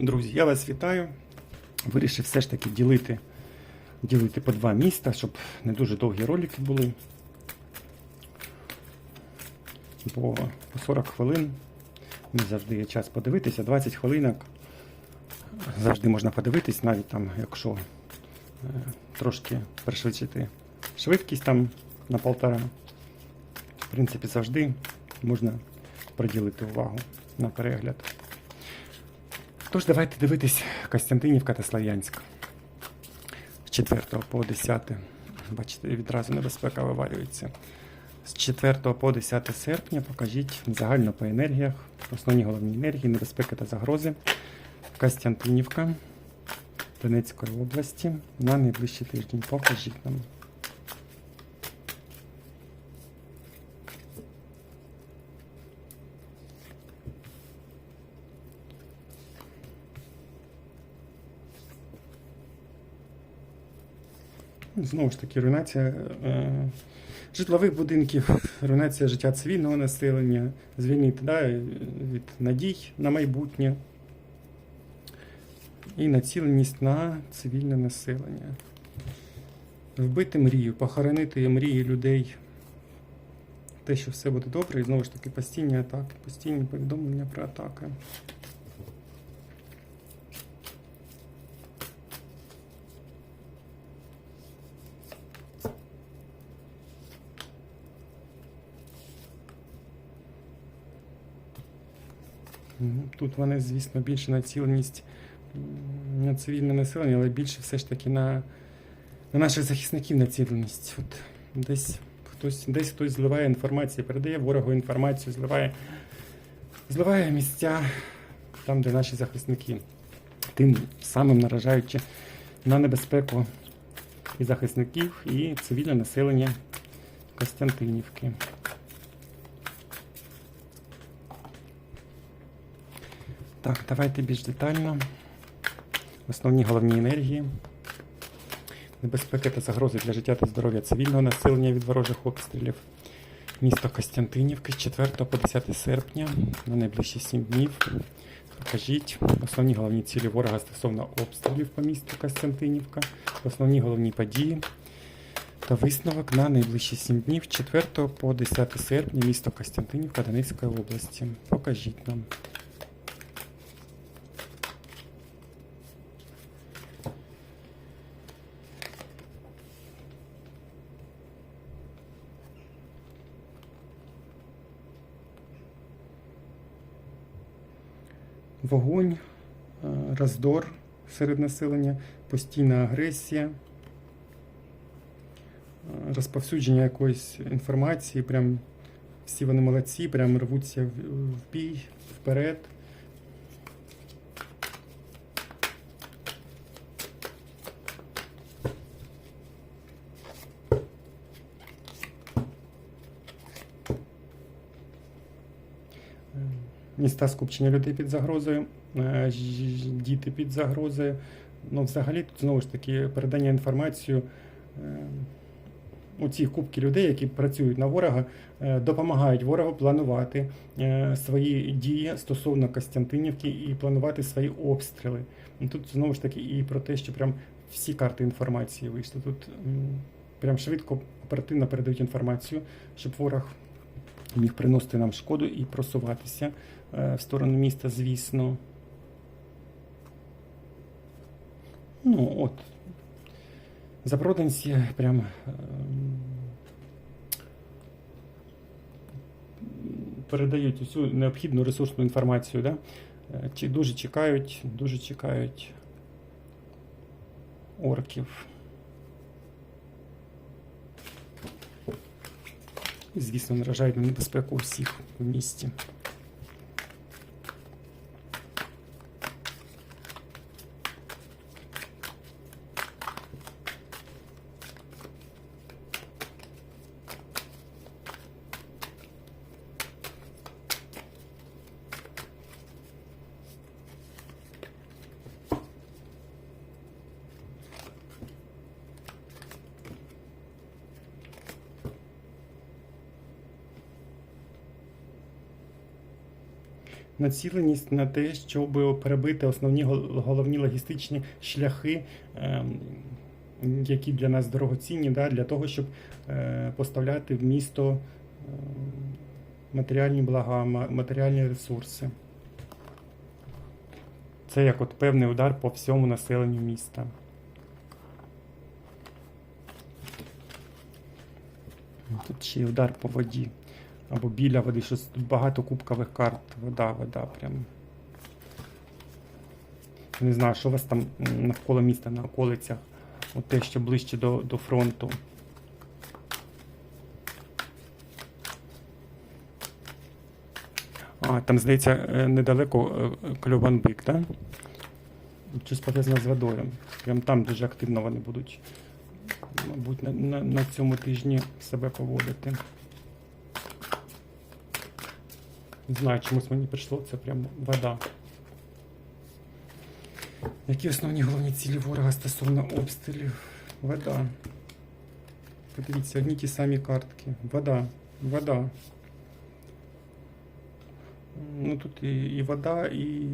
Друзі, я вас вітаю. Вирішив все ж таки ділити, ділити по два міста, щоб не дуже довгі ролики були. Бо по 40 хвилин не завжди є час подивитися. 20 хвилинок завжди можна подивитись, навіть там, якщо е, трошки пришвидшити швидкість там на полтора. В принципі, завжди можна приділити увагу на перегляд. Тож, давайте дивитись Костянтинівка та Слав'янськ. З 4 по 10. Бачите, відразу небезпека вивалюється. З 4 по 10 серпня покажіть загально по енергіях, основні головні енергії, небезпеки та загрози. Костянтинівка Донецької області на найближчий тиждень. Покажіть нам. Знову ж таки, руйнація е, житлових будинків, руйнація життя цивільного населення, звільнити да, від надій на майбутнє і націленість на цивільне населення. Вбити мрію, похоронити мрії людей. Те, що все буде добре, і знову ж таки постійні атаки, постійні повідомлення про атаки. Тут вони, звісно, більше націленість на цивільне населення, але більше все ж таки на, на наших захисників націленість. От десь хтось, десь хтось зливає інформацію, передає ворогу інформацію, зливає, зливає місця там, де наші захисники, тим самим наражаючи на небезпеку і захисників, і цивільне населення Костянтинівки. Так, давайте більш детально. Основні головні енергії. Небезпеки та загрози для життя та здоров'я цивільного населення від ворожих обстрілів. Місто Костянтинівки з 4 по 10 серпня на найближчі 7 днів. Покажіть основні головні цілі ворога стосовно обстрілів по місту Костянтинівка, основні головні події та висновок на найближчі 7 днів з 4 по 10 серпня місто Костянтинівка Донецької області. Покажіть нам. Вогонь, е, роздор серед населення, постійна агресія, е, розповсюдження якоїсь інформації, прям всі вони молодці, прям рвуться в, в бій, вперед. Міста скупчення людей під загрозою, е, діти під загрозою. Ну, взагалі, тут знову ж таки передання інформації у ці кубки людей, які працюють на ворога, е, допомагають ворогу планувати е, свої дії стосовно Костянтинівки і планувати свої обстріли. Ну, Тут знову ж таки і про те, що прям всі карти інформації вийшли. Тут прям швидко, оперативно передають інформацію, щоб ворог міг приносити нам шкоду і просуватися е, в сторону міста, звісно. Ну, от. Запроданці прям. ем, Передають усю необхідну ресурсну інформацію, да? Е, Чи дуже чекають, дуже чекають орків. І, звісно, наражають на небезпеку усіх в місті. Націленість на те, щоб перебити основні головні логістичні шляхи, ем, які для нас дорогоцінні, для того, щоб е, поставляти в місто ем, матеріальні блага, матеріальні ресурси. Це як от певний удар по всьому населенню міста. Тут ще й удар по воді. Або біля води, щось багато кубкових карт. Вода, вода прям. Не знаю, що у вас там навколо міста, на околицях. От те, що ближче до, до фронту. А, там, здається, е, недалеко е, Кльованбик, так? Да? Щось пов'язане з водою. Прям там дуже активно вони будуть, мабуть, на, на, на цьому тижні себе поводити. Не знаю, чомусь мені прийшло це прям вода. Які основні головні цілі ворога стосовно обстрілів? Вода. Подивіться, одні ті самі картки. Вода. Вода. Ну тут і, і вода, і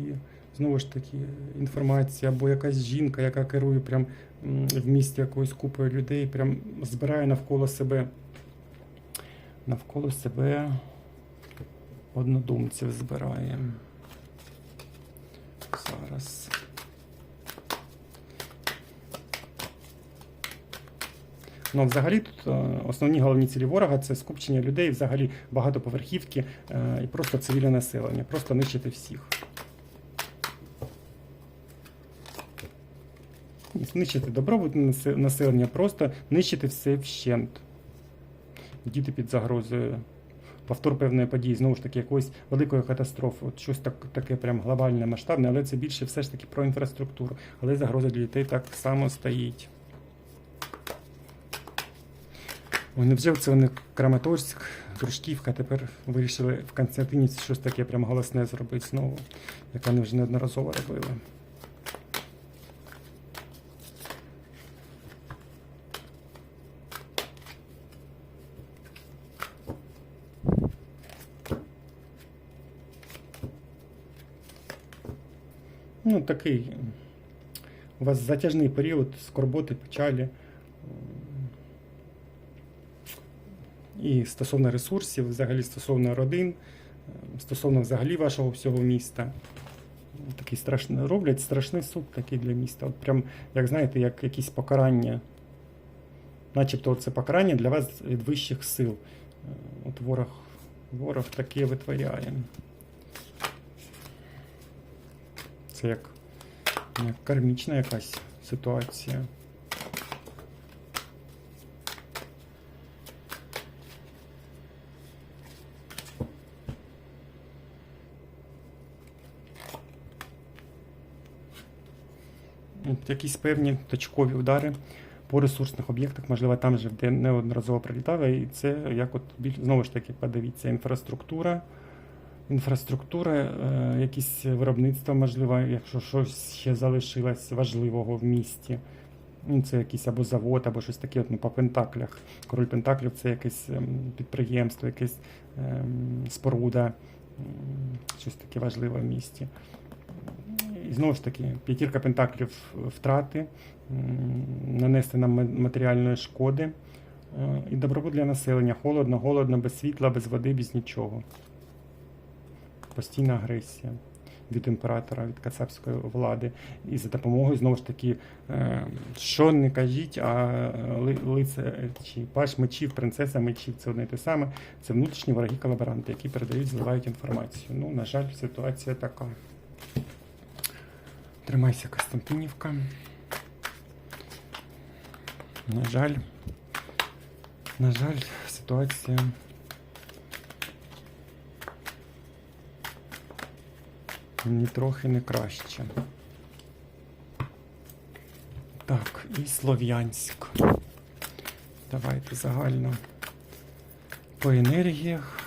знову ж таки інформація, або якась жінка, яка керує прям в місті якоюсь купою людей, прям збирає навколо себе навколо себе однодумців збирає. Зараз. Ну, взагалі, тут е, основні головні цілі ворога це скупчення людей, взагалі багатоповерхівки е, і просто цивільне населення, просто нищити всіх. Не Знищити добробут населення, просто нищити все вщент. Діти під загрозою. Повтор певної події, знову ж таки, якоїсь великої катастрофи. От щось так, таке прям глобальне, масштабне, але це більше все ж таки про інфраструктуру. Але загроза для дітей так само стоїть. Ой, невже це вони Краматорськ, Дружківка, тепер вирішили в Константинівці щось таке прям голосне зробити знову, як вони вже неодноразово робили. Ну, такий у вас затяжний період скорботи, печалі. І стосовно ресурсів, взагалі стосовно родин, стосовно взагалі вашого всього міста. Такий страшний, роблять страшний суд такий для міста. От прям, як знаєте, як якісь покарання. Начебто це покарання для вас від вищих сил. Е, От ворог, ворог таке витворяє. Це як, як кармічна якась ситуація. От Якісь певні точкові удари по ресурсних об'єктах, можливо, там же де неодноразово прилітали, і це як от знову ж таки, подивіться, інфраструктура. Інфраструктура, е, якісь виробництва, можливо, якщо щось ще залишилось важливого в місті. Ну, це якийсь або завод, або щось таке ну, по пентаклях. Король пентаклів це якесь ем, підприємство, якесь ем, споруда, щось таке важливе в місті. І знову ж таки, п'ятірка пентаклів втрати, нанести нам матеріальної шкоди. Е, І добробут для населення. Холодно, голодно, без світла, без води, без нічого. Постійна агресія від імператора, від кацапської влади. І за допомогою, знову ж таки, е, що не кажіть, а ли- лице чи паш мечів, принцеса мечів це одне й те саме. Це внутрішні вороги колаборанти, які передають, зливають інформацію. Ну, на жаль, ситуація така. Тримайся, Костянтинівка. На жаль, на жаль, ситуація. Нітрохи не краще. Так, і Слов'янськ. Давайте загально по енергіях.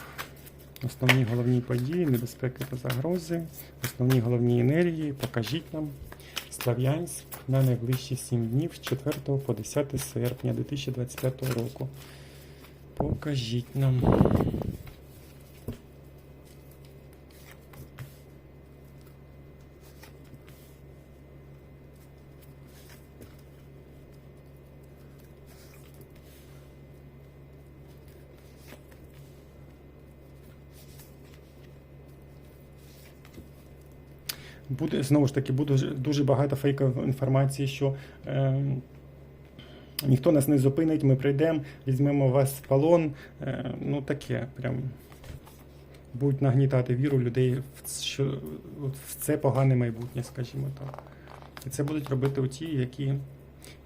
Основні головні події, небезпеки та загрози. Основні головні енергії. Покажіть нам Слов'янськ на найближчі 7 днів з 4 по 10 серпня 2025 року. Покажіть нам. Буде знову ж таки буде дуже багато фейкової інформації, що е, ніхто нас не зупинить, ми прийдемо, візьмемо вас в полон. Е, ну таке прям. Будуть нагнітати віру людей в, що, в це погане майбутнє, скажімо так. І це будуть робити ті, які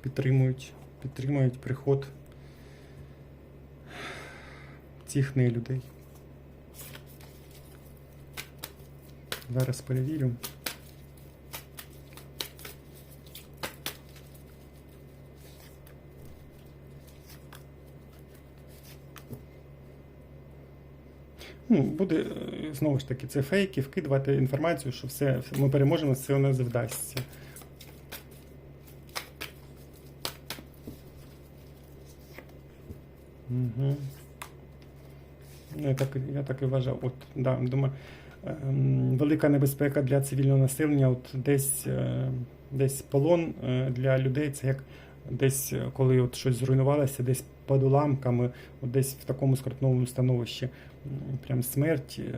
підтримують, підтримують приход цих нелюдей. Зараз перевірю. Ну, буде е, знову ж таки, це фейки, вкидувати інформацію, що все, ми переможемо, це у нас вдасться. Угу. Я, так, я так і вважав. От, да, думаю, ем, велика небезпека для цивільного населення, от десь, е, десь полон е, для людей, це як десь, е, коли от щось зруйнувалося, десь під уламками, десь в такому скрутному становищі. Прям смерть е,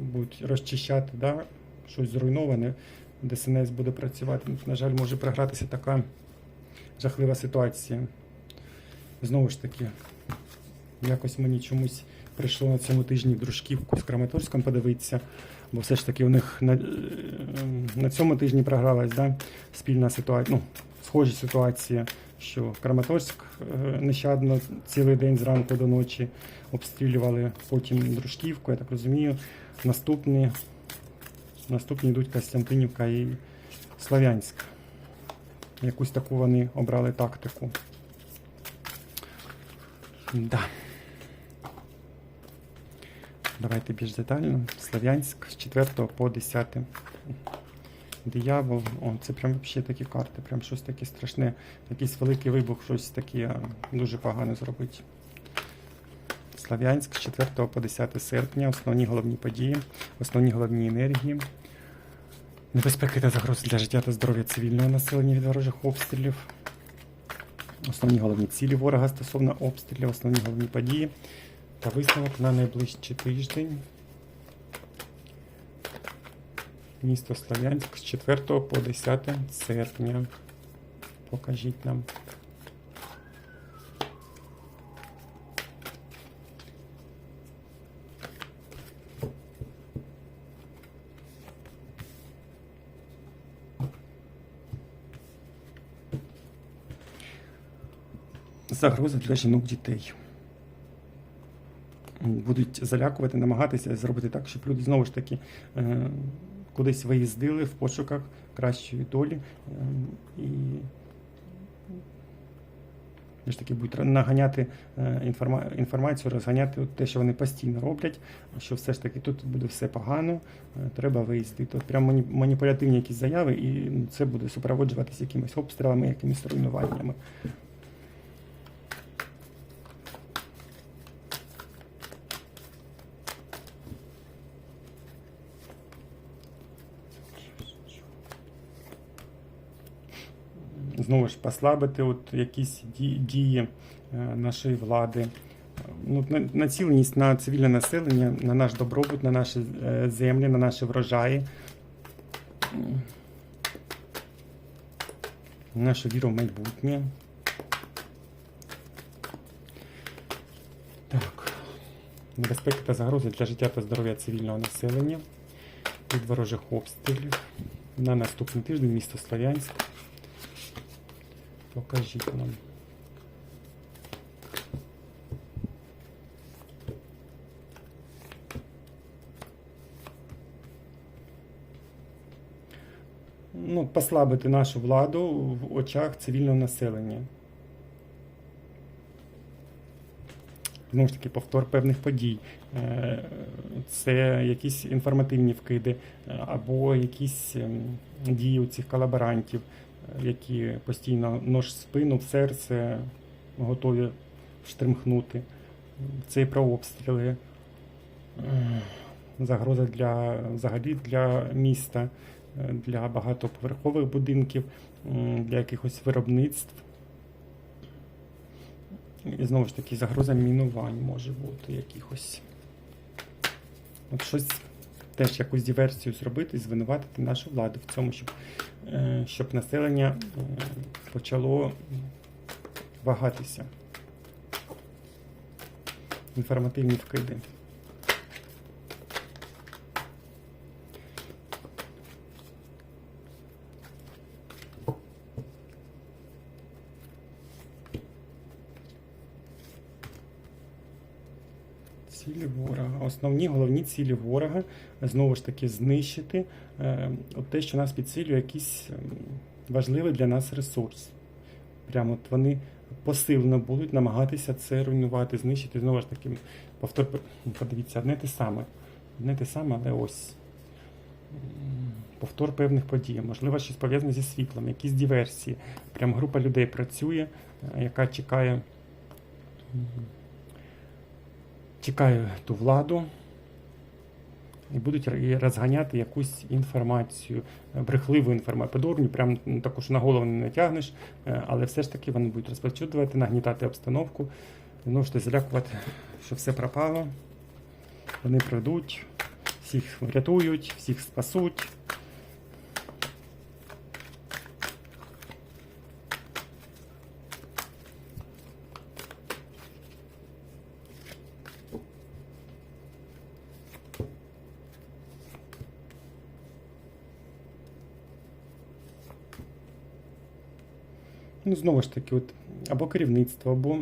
будуть розчищати, да? щось зруйноване, ДСНС буде працювати. На жаль, може програтися така жахлива ситуація. Знову ж таки, якось мені чомусь прийшло на цьому тижні дружківку з Краматорськом подивитися, бо все ж таки у них на, е, на цьому тижні програлась да, спільна ситуація, ну, схожа ситуація, що Краматорськ е, нещадно цілий день зранку до ночі обстрілювали, потім дружківку, я так розумію. Наступні, наступні йдуть Костянтинівка і Слов'янськ. Якусь таку вони обрали тактику. Да. Давайте більш детально. Слов'янськ з 4 по 10. Диявол. О, це прям взагалі такі карти, прям щось таке страшне. Якийсь великий вибух, щось таке дуже погано зробить. Слов'янськ з 4 по 10 серпня. Основні головні події, основні головні енергії. Небезпеки та загрози для життя та здоров'я цивільного населення від ворожих обстрілів. Основні головні цілі ворога стосовно обстрілів, основні головні події та висновок на найближчий тиждень. Місто Слов'янськ з 4 по 10 серпня. Покажіть нам. Загроза для жінок дітей. Будуть залякувати, намагатися зробити так, щоб люди знову ж таки е, кудись виїздили в пошуках кращої долі. е, І ж таки будуть наганяти е, інформа- інформацію, розганяти те, що вони постійно роблять, що все ж таки тут буде все погано, е, треба виїздити. От прям маніпулятивні якісь заяви, і ну, це буде супроводжуватися якимись обстрілами, якимись руйнуваннями. Знову ж послабити от якісь дії е, нашої влади. Ну, націленість на цивільне населення, на наш добробут, на наші е, землі, на наші врожаї, М. нашу віру в майбутнє. Так. Небезпеки та загрози для життя та здоров'я цивільного населення від ворожих обстрілів. На наступний тиждень місто Слов'янськ. Покажіть нам. Ну, послабити нашу владу в очах цивільного населення. Знову ж таки, повтор певних подій. Е, Це якісь інформативні вкиди е, або якісь ем, дії у цих колаборантів, які постійно нож в спину, в серце готові штримхнути. Це і про обстріли. Е, Загроза для взагалі для міста, для багатоповерхових будинків, для якихось виробництв. І знову ж таки, загроза мінувань може бути якихось. От щось теж якусь диверсію зробити звинуватити нашу владу в цьому, щоб, е, щоб населення е, почало вагатися. Інформативні вкиди. Цілі ворога. Основні головні цілі ворога знову ж таки знищити е, от те, що нас підсилює якийсь ем, важливий для нас ресурс. Прямо от вони посилено будуть намагатися це руйнувати, знищити. Знову ж таки, повтор, подивіться, одне те саме. Одне те саме, але ось. Повтор певних подій, можливо, щось пов'язане зі світлом, якісь диверсії. Прям група людей працює, е, яка чекає. М, чекає ту владу і будуть розганяти якусь інформацію, е, брехливу інформацію. Подорню, прям таку, що на голову не натягнеш, е, але все ж таки вони будуть розповсюджувати, нагнітати обстановку, знову ж залякувати, що все пропало. Вони прийдуть, всіх врятують, всіх спасуть. Ну, знову ж таки, от, або керівництво, або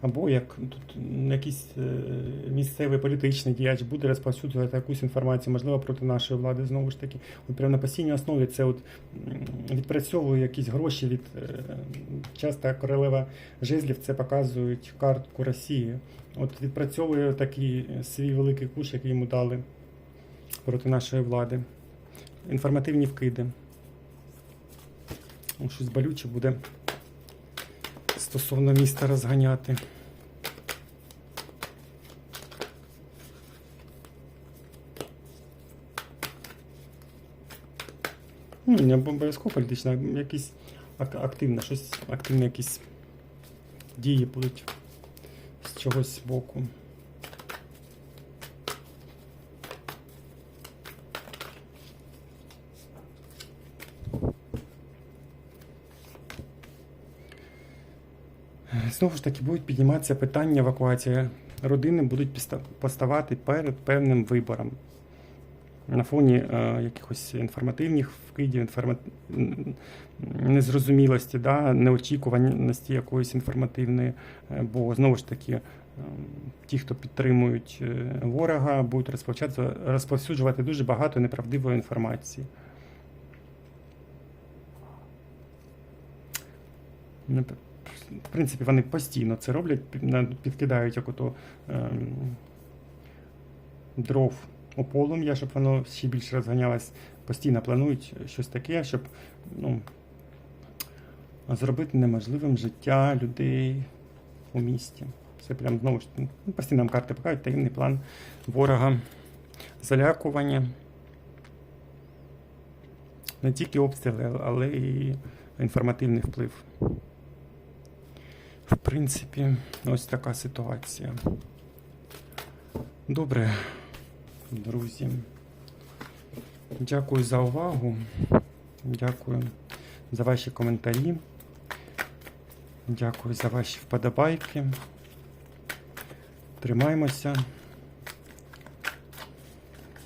Або як тут якийсь е, місцевий політичний діяч буде розповсюджувати якусь інформацію, можливо, проти нашої влади знову ж таки. От прямо на постійній основі це от відпрацьовує якісь гроші від е, часто королева жезлів, це показують картку Росії. От відпрацьовує такий свій великий куш, який йому дали проти нашої влади. Інформативні вкиди. О, Щось болюче буде стосовно міста розганяти. Ну, не обов'язково а якісь ак- активне, щось активне якісь дії будуть з чогось боку. Знову ж таки, будуть підніматися питання евакуації. Родини будуть поставати перед певним вибором. На фоні е, якихось інформативних вкидів, інформа... незрозумілості, да, неочікуваності якоїсь інформативної, Е, бо знову ж таки, е, ті, хто підтримують е, ворога, будуть розповсюджувати дуже багато неправдивої інформації. В принципі, вони постійно це роблять, підкидають як ото ем, дров у полум'я, щоб воно ще більше розганялось. Постійно планують щось таке, щоб ну, зробити неможливим життя людей у місті. Це прям знову ж ну, постійно нам карти покажуть, таємний план ворога, залякування. Не тільки обстріли, але і інформативний вплив. В принципі, ось така ситуація. Добре, друзі. Дякую за увагу. Дякую за ваші коментарі. Дякую за ваші вподобайки. Тримаємося.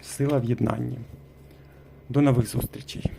Сила в. До нових зустрічей!